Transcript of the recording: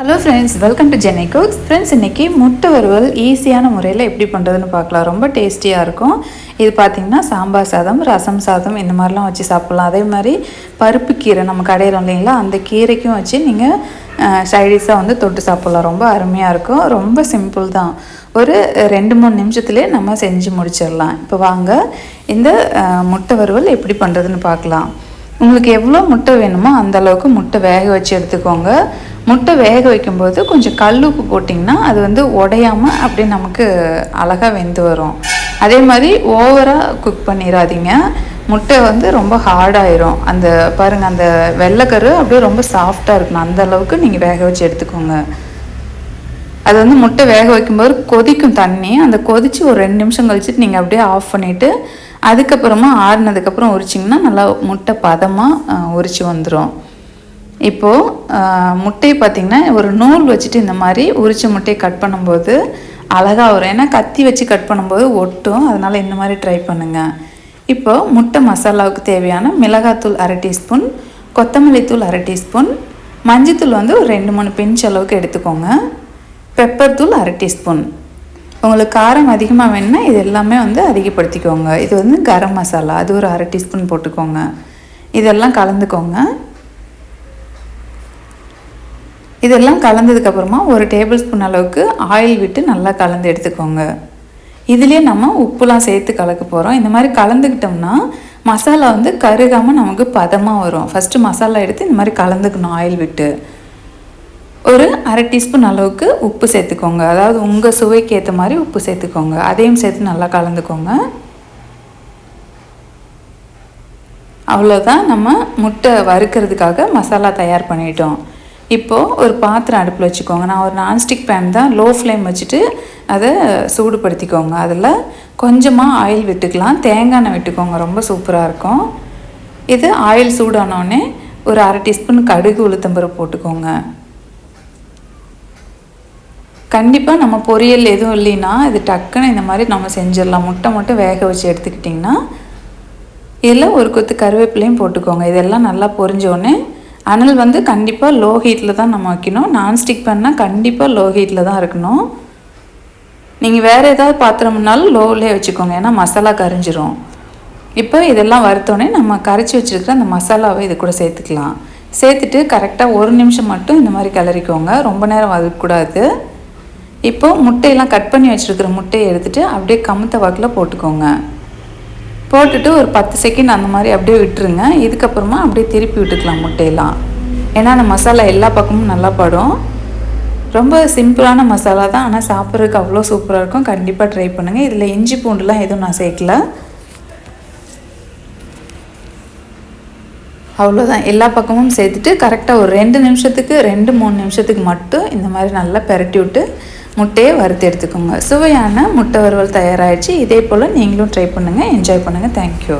Hello friends welcome to Chennai cooks friends இன்றைக்கி முட்டை வறுவல் ஈஸியான முறையில் எப்படி பண்ணுறதுன்னு பார்க்கலாம். ரொம்ப டேஸ்டியாக இருக்கும். இது பார்த்திங்கன்னா சாம்பார் சாதம் ரசம் சாதம் இந்த மாதிரிலாம் வச்சு சாப்பிட்லாம். அதே மாதிரி பருப்பு கீரை நம்ம கடையிறோம் இல்லைங்களா அந்த கீரைக்கும் வச்சு நீங்கள் சைடிஸாக வந்து தொட்டு சாப்பிட்லாம். ரொம்ப அருமையாக இருக்கும். ரொம்ப சிம்பிள் தான். ஒரு ரெண்டு மூணு நிமிஷத்துலேயே நம்ம செஞ்சு முடிச்சிடலாம். இப்போ வாங்க இந்த முட்டை வறுவல் எப்படி பண்ணுறதுன்னு பார்க்கலாம். உங்களுக்கு எவ்வளோ முட்டை வேணுமோ அந்த அளவுக்கு முட்டை வேக வச்சு எடுத்துக்கோங்க. முட்டை வேக வைக்கும்போது கொஞ்சம் கல் உப்பு போட்டிங்கன்னா அது வந்து உடையாமல் அப்படியே நமக்கு அழகாக வெந்து வரும். அதே மாதிரி ஓவராக குக் பண்ணிடாதீங்க முட்டை வந்து ரொம்ப ஹார்டாயிரும் அந்த பாருங்கள் அந்த வெள்ளைக்கரு அப்படியே ரொம்ப சாஃப்டாக இருக்கணும். அந்த அளவுக்கு நீங்கள் வேக வச்சு எடுத்துக்கோங்க. அது வந்து முட்டை வேக வைக்கும்போது கொதிக்கும் தண்ணி. அந்த கொதித்து ஒரு ரெண்டு நிமிஷம் கழிச்சிட்டு நீங்கள் அப்படியே ஆஃப் பண்ணிவிட்டு அதுக்கப்புறமா ஆறுனதுக்கப்புறம் உரிச்சிங்கன்னா நல்லா முட்டை பதமாக உரிச்சு வந்துடும் இப்போது முட்டையை பார்த்திங்கன்னா ஒரு நூல் வச்சுட்டு இந்த மாதிரி உரிச்ச முட்டையை கட் பண்ணும்போது அழகாக வரும். ஏன்னா கத்தி வச்சு கட் பண்ணும்போது ஒட்டும். அதனால் இந்த மாதிரி ட்ரை பண்ணுங்கள் இப்போது முட்டை மசாலாவுக்கு தேவையான மிளகாத்தூள் அரை டீஸ்பூன் கொத்தமல்லி தூள் அரை டீஸ்பூன் மஞ்சத்தூள் வந்து ஒரு ரெண்டு மூணு பிஞ்ச் அளவுக்கு எடுத்துக்கோங்க. பெப்பர் தூள் அரை டீஸ்பூன். உங்களுக்கு காரம் அதிகமாக வேணுன்னா இது எல்லாமே வந்து அதிகப்படுத்திக்கோங்க. இது வந்து கரம் மசாலா. அது ஒரு அரை டீஸ்பூன் போட்டுக்கோங்க. இதெல்லாம் கலந்துக்கோங்க. இதெல்லாம் கலந்ததுக்கப்புறமா ஒரு டேபிள் ஸ்பூன் அளவுக்கு ஆயில் விட்டு நல்லா கலந்து எடுத்துக்கோங்க. இதுலேயே நம்ம உப்புலாம் சேர்த்து கலக்க போகிறோம் இந்த மாதிரி கலந்துக்கிட்டோம்னா மசாலா வந்து கருகாமல் நமக்கு பதமாக வரும். ஃபஸ்ட்டு மசாலா எடுத்து இந்த மாதிரி கலந்துக்கணும் ஆயில் விட்டு. ஒரு அரை டீஸ்பூன் அளவுக்கு உப்பு சேர்த்துக்கோங்க. அதாவது உங்கள் சுவைக்கு ஏற்ற மாதிரி உப்பு சேர்த்துக்கோங்க. அதையும் சேர்த்து நல்லா கலந்துக்கோங்க. அவ்வளோதான் நம்ம முட்டை வறுக்கிறதுக்காக மசாலா தயார் பண்ணிட்டோம். இப்போது ஒரு பாத்திரம் அடுப்பில் வச்சுக்கோங்க. நான் ஒரு நான்ஸ்டிக் பேன் தான் லோ ஃப்ளேம் வச்சுட்டு அதை சூடுபடுத்திக்கோங்க. அதில் கொஞ்சமாக ஆயில் விட்டுக்கலாம். தேங்காய் எண்ணெய் விட்டுக்கோங்க. ரொம்ப சூப்பராக இருக்கும். இது ஆயில் சூடானோடனே ஒரு அரை டீஸ்பூன் கடுகு உளுத்தம்பருப்பு போட்டுக்கோங்க. கண்டிப்பாக நம்ம பொரியல் எதுவும் இல்லைன்னா இது டக்குன்னு இந்த மாதிரி நம்ம செஞ்சிடலாம். முட்டை மட்டும் வேக வச்சு எடுத்துக்கிட்டிங்கன்னா இதில் ஒரு கொத்து கருவேப்பிலையும் போட்டுக்கோங்க. இதெல்லாம் நல்லா பொரிஞ்சோடனே அனல் வந்து கண்டிப்பாக லோ ஹீட்டில் தான் நம்ம வைக்கணும். நான்ஸ்டிக் பண்ணால் கண்டிப்பாக லோ ஹீட்டில் தான் இருக்கணும். நீங்கள் வேறு ஏதாவது பாத்திரம்னாலும் லோவிலே வச்சுக்கோங்க. ஏன்னா மசாலா கரைஞ்சிரும். இப்போ இதெல்லாம் வறுத்தோடனே நம்ம கரைச்சி வச்சுருக்கிற அந்த மசாலாவை இது கூட சேர்த்துக்கலாம். சேர்த்துட்டு கரெக்டாக ஒரு நிமிஷம் மட்டும் இந்த மாதிரி கிளறிக்கோங்க. ரொம்ப நேரம் வதக்கக்கூடாது. இப்போது முட்டையெல்லாம் கட் பண்ணி வச்சுருக்கிற முட்டையை எடுத்துகிட்டு அப்படியே கமுத்த வாக்கில் போட்டுக்கோங்க. போட்டுட்டு ஒரு பத்து செகண்ட் அந்த மாதிரி அப்படியே விட்டுருங்க. இதுக்கப்புறமா அப்படியே திருப்பி விட்டுக்கலாம் முட்டையெல்லாம். ஏன்னா அந்த மசாலா எல்லா பக்கமும் நல்லா படும். ரொம்ப சிம்பிளான மசாலா தான். ஆனால் சாப்பிட்றதுக்கு அவ்வளோ சூப்பராக இருக்கும். கண்டிப்பாக ட்ரை பண்ணுங்கள் இதில் இஞ்சி பூண்டுலாம் எதுவும் நான் சேர்க்கல. அவ்வளோதான். எல்லா பக்கமும் சேர்த்துட்டு கரெக்டாக ஒரு ரெண்டு நிமிஷத்துக்கு ரெண்டு மூணு நிமிஷத்துக்கு மட்டும் இந்த மாதிரி நல்லா பெரட்டி விட்டு முட்டையை வறுத்து எடுத்துக்கோங்க. சுவையான முட்டை வறுவல் தயாராகிடுச்சு இதே போல் நீங்களும் ட்ரை பண்ணுங்கள் என்ஜாய் பண்ணுங்கள் தேங்க்யூ